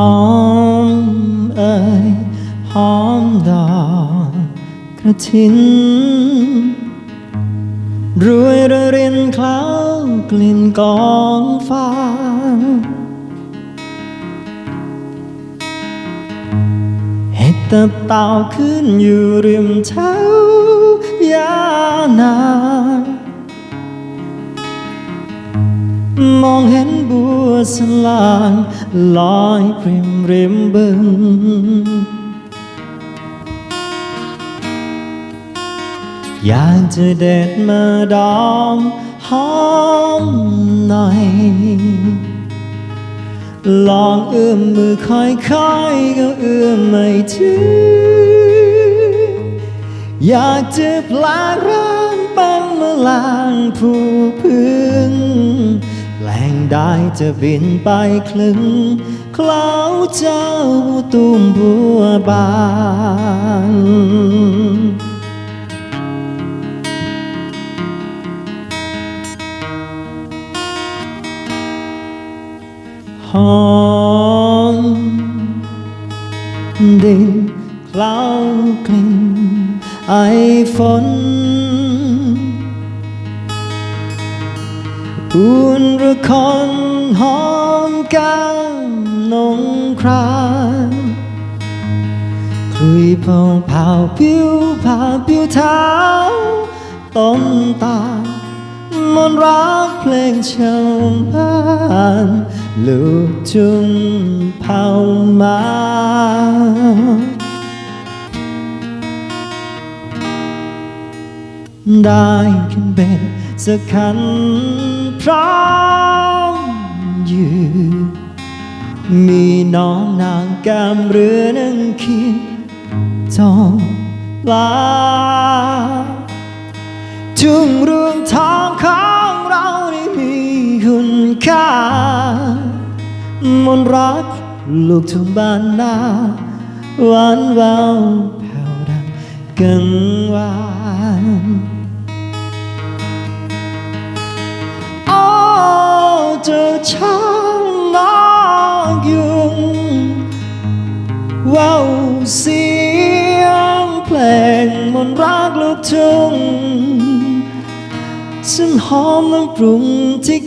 อมเอ่ยหอมดอกกระถินรวยระรินคล้ากลิ่นกองฟ้า เห็ดตับเต่าขึ้นอยู่ริมเท้ายานาง มองเห็นบัวสลางลอยปริมริมบึงอยากจะเด็ดมาดอมหอมหน่อยลองเอื้อมมือค่อยๆก็เอื้อมไม่ถึง อยากจะพลางร่างเป็นแมลางผู้พึ่ง แปลงได้จะบินไปคลึงเคล้าเจ้าตุ้มบัวบานหอมดินคล้าวกลิ่นไอฝน อุ่นระคอนหอมกันนงครานคลุยพองเผาผิวผ่าผิวเท้าต้นตาลมนรักเพลงชาวบ้านลูกทุ่งเผามาได้ขึ้นเป็นสักคัน ร้อมอยู่มีน้องนางกามเรือนั่งคิดจองลาทุ่งรวงทองของเราได้มีคุณค่ามนรักลูกทุ่งบ้านนาหวานแววแผ่วดังกังวาน ช้างน้องยุงว้าวเสียงเพลงมนต์รักลูกทุ่งฉันหอมน้ำปรุงที่